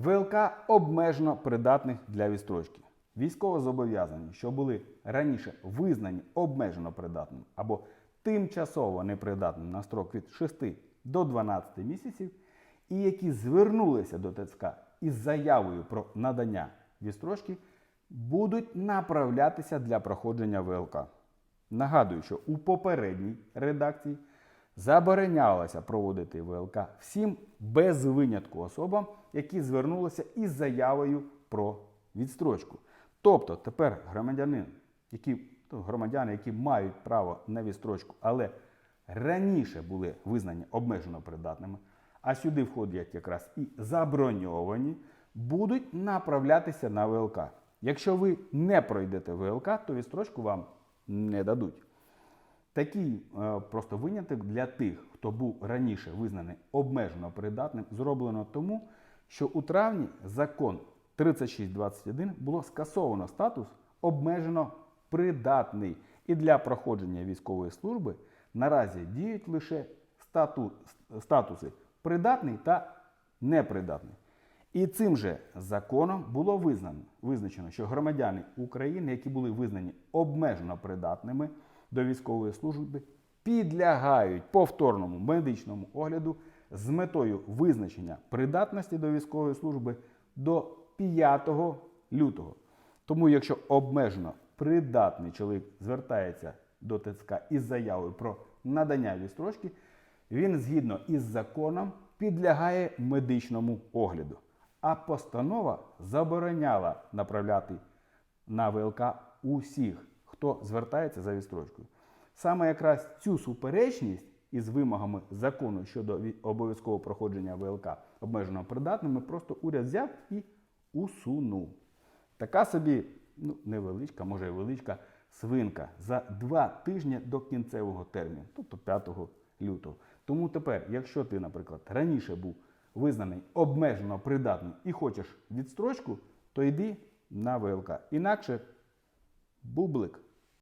ВЛК обмежено придатних для відстрочки. Військовозобов'язані, що були раніше визнані обмежено придатним або тимчасово непридатним на строк від 6 до 12 місяців, і які звернулися до ТЦК із заявою про надання відстрочки, будуть направлятися для проходження ВЛК. Нагадую, що у попередній редакції заборонялося проводити ВЛК всім без винятку особам, які звернулися із заявою про відстрочку. Тобто тепер громадянин, які, ну, громадяни, які мають право на відстрочку, але раніше були визнані обмежено придатними, а сюди входять якраз і заброньовані, будуть направлятися на ВЛК. Якщо ви не пройдете ВЛК, то відстрочку вам не дадуть. Такий е, просто виняток для тих, хто був раніше визнаний обмежено придатним, зроблено тому, що у травні закон 3621 було скасовано статус обмежено придатний. І для проходження військової служби наразі діють лише стату, статуси придатний та непридатний. І цим же законом було визнано, визначено, що громадяни України, які були визнані обмежено придатними до військової служби, підлягають повторному медичному огляду з метою визначення придатності до військової служби до 5 лютого. Тому, якщо обмежено придатний чоловік звертається до ТЦК із заявою про надання відстрочки, він згідно із законом підлягає медичному огляду. А постанова забороняла направляти на ВЛК усіх, хто звертається за відстрочкою. Саме якраз цю суперечність із вимогами закону щодо обов'язкового проходження ВЛК обмежено придатними, просто уряд взяв і усунув. Така собі ну, невеличка, може і величка свинка за два тижні до кінцевого терміну, тобто 5 лютого. Тому тепер, якщо ти, наприклад, раніше був визнаний обмежено придатним і хочеш відстрочку, то йди на ВЛК. Інакше бублик.